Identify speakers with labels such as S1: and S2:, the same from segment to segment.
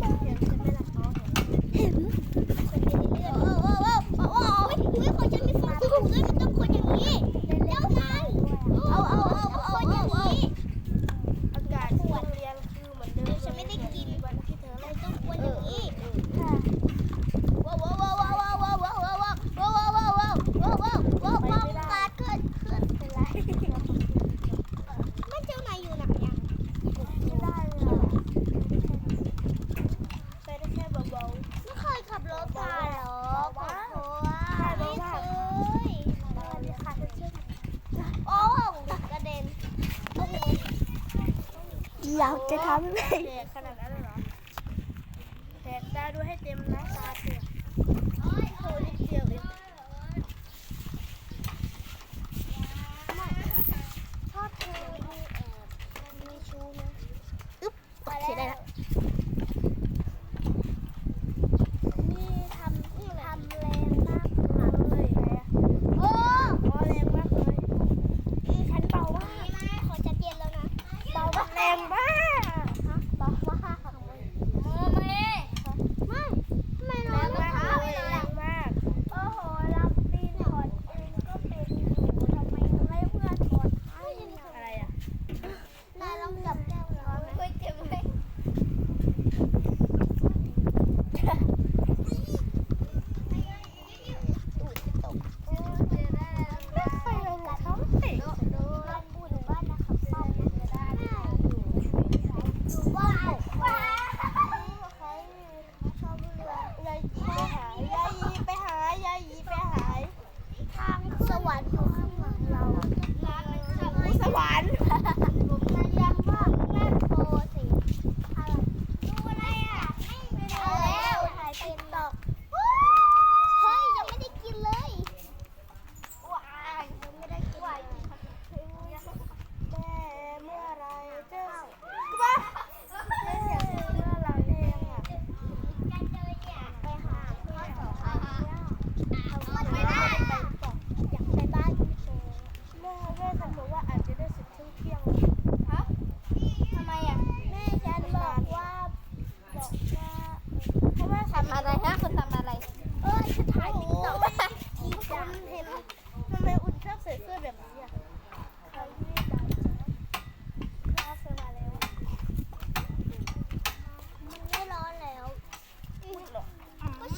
S1: Bye. อยา
S2: ก
S1: จะทำ
S2: เลย แดกขนาดนั้นเลยเหรอแดกตาดูให้เต็มนะ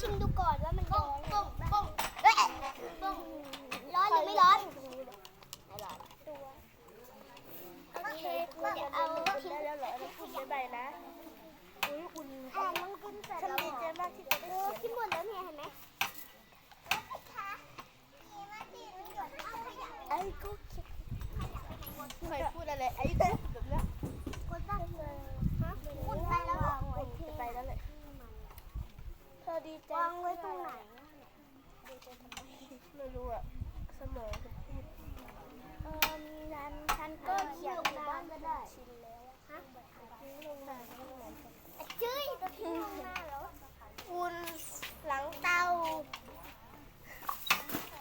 S1: ชิมดูก่
S2: อ
S1: นว่า
S2: มั
S1: น
S2: ร้
S1: อนป้องป้องเอ้ยป้อง
S2: ร้อ
S1: น
S2: ห
S1: รือไม่ร้อนไม่ร้อนตัวโอเคกูจะเอาทิ้ง
S2: ได้แล้วเหรอแล้วคุณบ๊ายบายนะอุ้ยอุ่น
S1: อ่ามันกินเสร็จ
S2: ฉัน
S1: แล้ว
S2: ดีใจมากที่จะได้
S1: เออ
S2: เขียน
S1: ที่หมดแล้วเนี่ยเห็นไหมไอ้กูคิด
S2: ไม่เคยพูดอะไรไอ้กุ๊บแบบนี้
S1: กูตั้งเลยฮะคุณไปแล้วเหรอ
S2: อุ่นจะไปแล้วแหละเธอ ดีใจ
S1: วางไว้ตรงไหน
S2: ไม่รู้อะสมองฉันพูด
S1: เออฉันฉันก็เขียนตามก็ได้ชินแล้วฮะลงมาจุ้ยจะทิ้งลงมาแล้ว
S2: อุ่นหลังเตา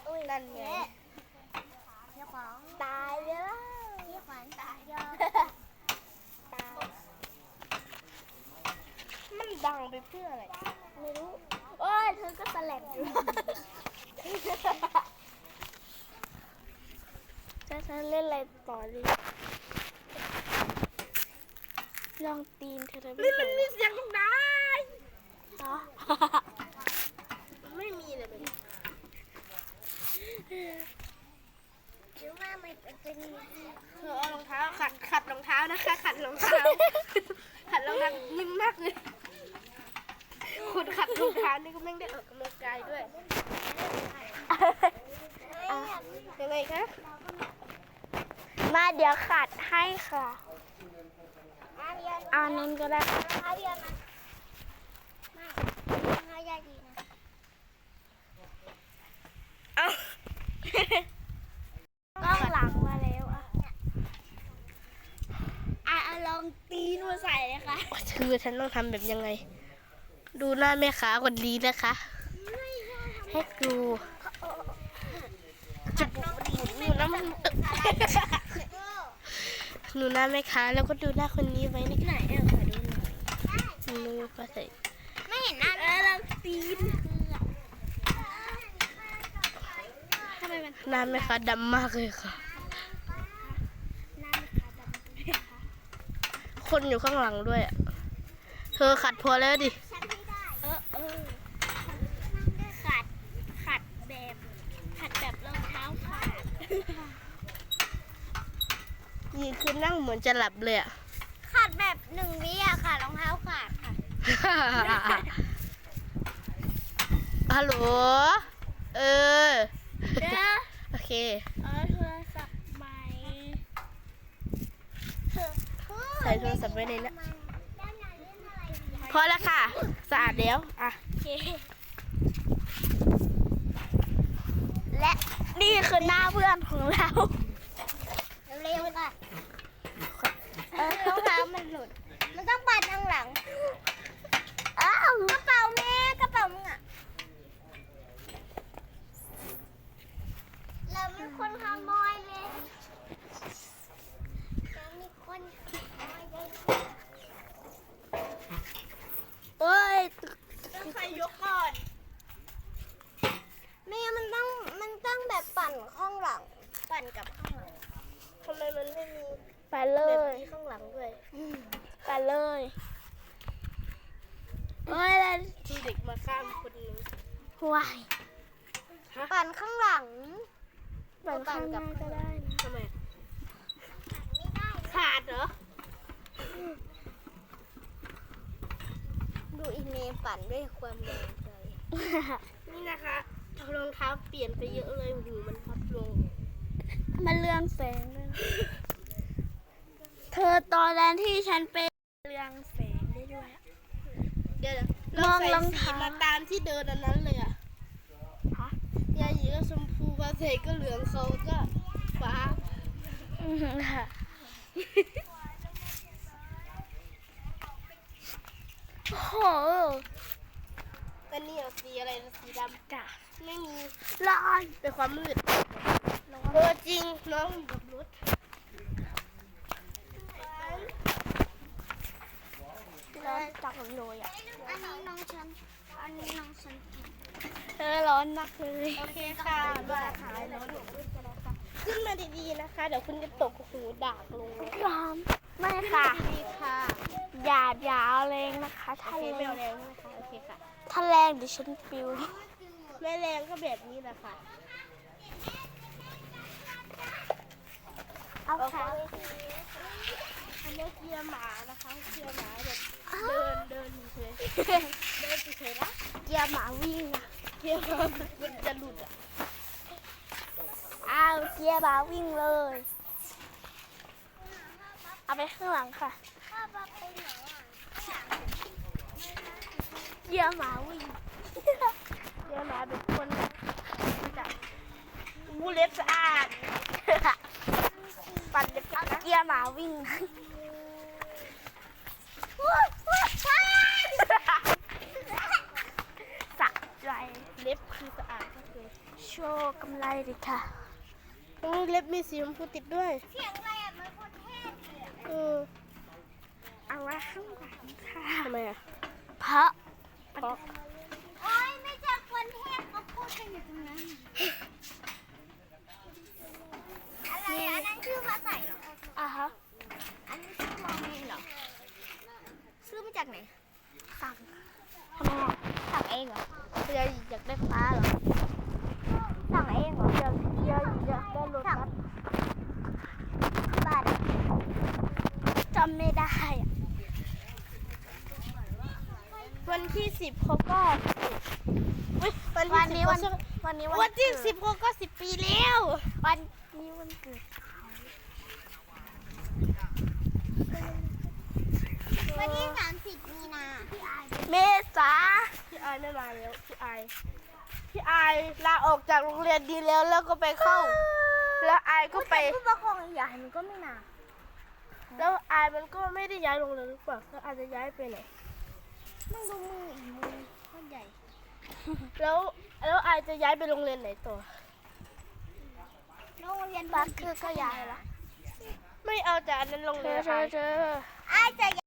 S2: อุ้ยนั่นไง
S1: พี่ขวัญตายแล้วพี่ขวัญตายยอตาย
S2: มันดังไปเพื่ออะไร
S1: ไม่รู้ โอ้ยเธอก็สลับอยู่
S2: จะฉันเล่นอะไรต่อดีลองตีนเธอนี่มันมีเสียงตรงไหนอ๋อไม่มีเลยแบบนี้
S1: หรือว่ามันเป็น
S2: เธอเอารองเท้าขัดขัดรองเท้านะคะ ขัดรองเท้าขัดรองเท้านิ่มมากเลย คุณขัดรองเท้านี่ก็ไม่ได้ออกกำลังกายด้วยอะยังไงคะมาเดี๋ยวขัดให้ค่ะ
S1: อาเรียน
S2: เอานั้นก็ได้ค่ะ
S1: อาเรียนนะไม่ไม่ยากดีนะ
S2: เอา
S1: กล้องหลังมาแล้วอะอะเอาลองตีนมาใส่เลยค่ะ
S2: คือฉันต้องทำแบบยังไง ดูหน้าแม่ค้าคนนี้นะคะ ให้ดูจะบุกอยู่นะมันหนูหน้าแม่ค้าแล้วก็ดูหน้าคนนี้ไว้นี่
S1: ไหนเออขอดูหน่อย
S2: หนูก็ใส่
S1: ไม่เห็นหน้าเออเราปีนทำไมมัน
S2: หน้าแม่ค้าดำมากเลยค่ะ
S1: หน้าไม่ขาดำ
S2: คนอยู่ข้างหลังด้วยอะเธอขัดพอแล้วดิ
S1: ฉันไม่ได้ เออเออขัด ขัดแบบ ขัดแบบรองเท้าขาด
S2: นี่คือนั่งเหมือนจะหลับเลยอะ
S1: ขาดแบบหนึ่งวิอะค่ะรองเท้าขาดค่ะ
S2: ฮัลโหล เออ
S1: เด้อ
S2: โอเค
S1: เออโทรศัพท์ใหม่
S2: ใส่โทรศัพท์ไว้ในนั้นพอแล้วค่ะ สะอาดแล้ว อะ
S1: โอเคและนี่คือหน้าเพื่อนของเรา เร็วค่ะเออรองเท้ามันหลุด มันต้องปัดทางหลัง อ้าวกระเป๋าแม่กระเป๋ามึงอะเราเป็นคนขโมยเลยเรามีคนขโมยเลย
S2: โอ้ย
S1: ใครยกก่อนแม่มันต้องมันต้องแบบปั่นข้างหลัง ปั่นกับข้างหลัง
S2: ทำไมมันไม่มี
S1: ไปเล
S2: แบบ
S1: ย
S2: นี้ข้างหลังด้วย
S1: ไปเลยเอ้ยแล้ว
S2: มีเด็กมา ข้ามคนหนึง
S1: วาย
S2: ฮะ
S1: ปั่นข้างหลัง
S2: ปั่นข้างหน้าก็ได้
S1: นะ
S2: ทำไม
S1: ไม่ได้
S2: ขาดเหรอ
S1: ดูอีเมลปั่นด้วยความเร็วใจ
S2: นี่นะคะรองเท้าเปลี่ยนไปเยอะเลยหูมันพับลง
S1: มันเรืองแสงด้วยเธอตอนนั้นที่ฉันเป็นเรืองแสงได้ด้วย
S2: เดี๋ยวๆ
S1: ม
S2: เรา
S1: อง
S2: ใส่
S1: รอง
S2: สี
S1: เท้า
S2: มาตามที่เดินอันนั้นเลยอะ
S1: ฮะ
S2: ยาหยีก็ชมพูกาเซก็เหลืองเขาก็ฟ้า
S1: อืมค่ะโอ้โห
S2: อันนี้เอาสีอะไรนะสีดำ
S1: จ้ะ
S2: ไม่มี
S1: ร้อน
S2: เป็นความมืดเออจริงน้องอยู่กับรถ
S1: ร้อนจังเลยอะ อันนี้น้องฉัน อันนี้น้องฉันเธอร้อนมากเลย
S2: โอเคค่ะมาขายรถขึ้นมาดีๆนะคะ เดี๋ยวคุณจะตกหูดากลงเลย
S1: ร้อนไม่ค่ะ
S2: ดีๆค่ะ
S1: อย่าอย่าเอาแรงนะคะ
S2: โอ
S1: ถ้า
S2: เค
S1: แร
S2: ไม่
S1: ง
S2: เอาแรงนะคะโอเคค่ะ
S1: ถ้าแรงเดี๋ยวฉันปิว
S2: ไม่แรงก็แบบนี้แหละค่ะ
S1: เอาค่ะ
S2: อันนี้เกียร์หมานะคะเกียร์หมาแบบเดินเดินเฉยเดินเฉยนะ
S1: เกียร์หมาวิ่งอะ
S2: เกียร์หมามันจะหลุดอะ
S1: อ้าวเกียร์หมาวิ่งเลย เอาไปข้างหลังค่ะเกียร์หมาวิ่ง
S2: เกียร์หมาเป็นคนจับวูเล็บสะอาด
S1: ปั่นเล็บเอาเกียร์หมา วิ่งสะใจ
S2: เล็บคือสะอาดก็คือ
S1: โชว์กำไรดิค่ะ
S2: ตรงนี้เล็บมีสีชมพูติดด้วย
S1: เสียงอะไรอะมันคนเทศเลย
S2: เออ
S1: เอาไว้ข้างหลังค่ะ
S2: ทำไมอะ
S1: เพราะ
S2: เพราะ
S1: โอ้ยไม่ใช่คนเทศเขาพูดกันอยู่ตรงนั้น อะไรอันนั้นชื่อพระใส่เหรออะฮะ อันนี้ชื่อมองเองเหรอ ซื้อมาจากไหน สั่งทำไมอะสั่งเองเหรอ
S2: ยายอยากได้ ฟ้าเหรอ
S1: สั่งเองเหรอ
S2: อยากยายอยากได้รถ
S1: สั่ง
S2: บัส
S1: บัตรจำไม่ได้อะ
S2: วันที่สิบเขาก็อุ๊ย
S1: วันนี้
S2: 10
S1: วัน
S2: เขา
S1: วันนี้
S2: วันที่
S1: เกิด
S2: สิบเขาก็สิบปีแล้ว
S1: วันนี้วันเกิดวันที่สามสิบมีนาพี่อายเมษา
S2: พี่อายไม่มาแล้ว พี่อาย พี่อายลาออกจากโรงเรียนดีแล้วแล้วก็ไปเข้า แล้วอายก็ไป
S1: ผู้ปกครองใหญ่มันก็ไม่นาน
S2: แล้วอายมันก็ไม่ได้ย้ายโรงเรียนหรือเปล่าแล้วอาจจะย้ายไปไหน
S1: มันดูมืออีกมือโคตรใหญ่
S2: แล้วแล้วอายจะย้ายไปโรงเรียนไหนต่อ
S1: โรงเรียนบัสคือก็ใหญ่ละ
S2: ไม่เอาจานนั้นลง
S3: เธ
S2: เลย
S3: อ
S2: นะ
S3: เธ
S2: คะ
S3: อเธอ
S1: ไอ้จะ